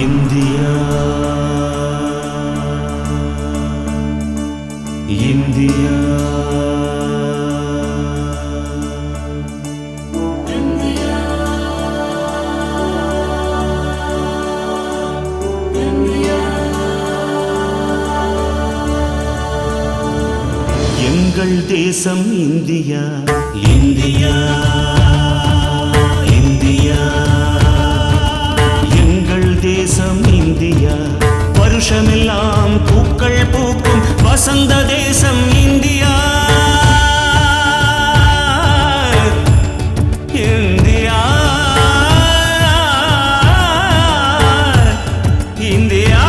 India. India. எங்கள் தேசம் India India. வருஷமெல்லாம் பூக்கள் பூக்கும். வசந்த தேசம் இந்தியா. இந்தியா. இந்தியா.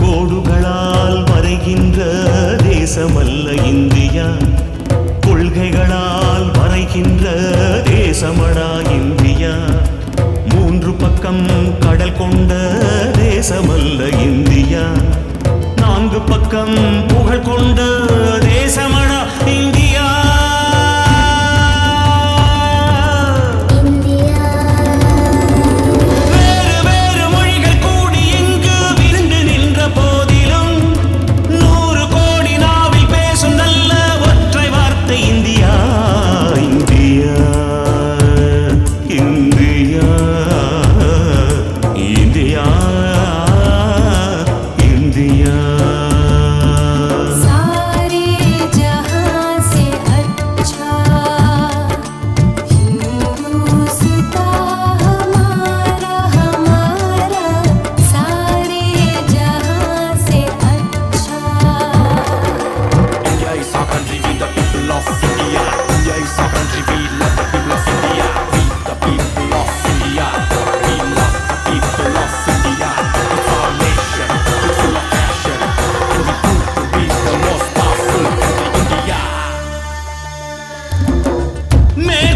கோடுகளால் வரைகின்ற தேசமல்ல இந்தியா. கொள்கைகளால் வரைகின்ற தேசமடா இந்தியா. மூன்று பக்கம் கடல் கொண்ட தேசமல்ல இந்தியா. நான்கு பக்கம்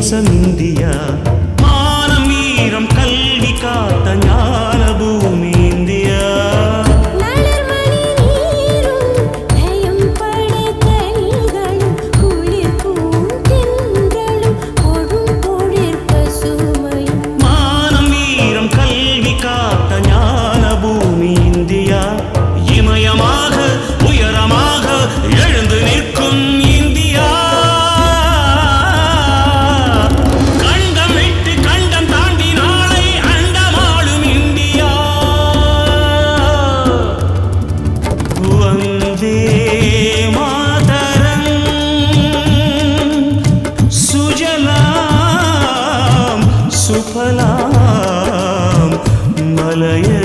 சந்தியா மலைய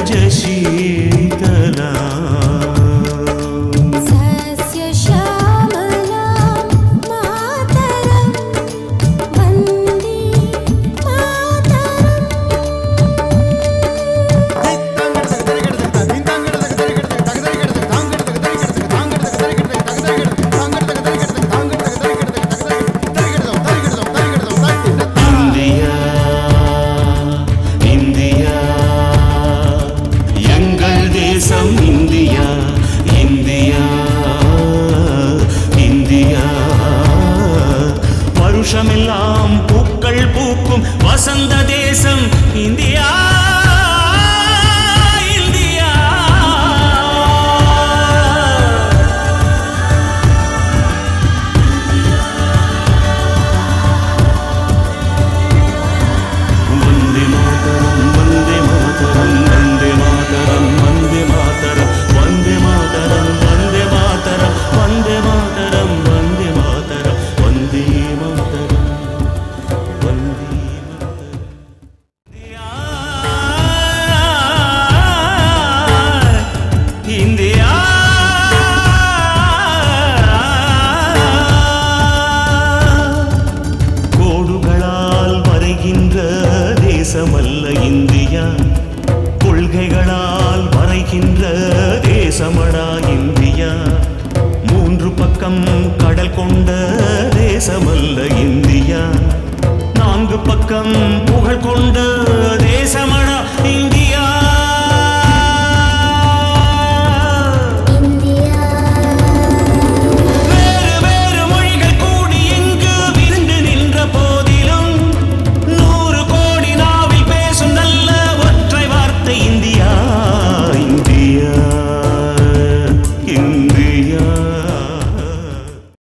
எல்லாம் பூக்கள் பூக்கும் வசந்த தேசம் இந்தியா. பக்கம் கடல் கொண்ட தேசமல்ல இந்தியா. நான்கு பக்கம் புகழ் கொண்ட தேசமடா இந்தியா.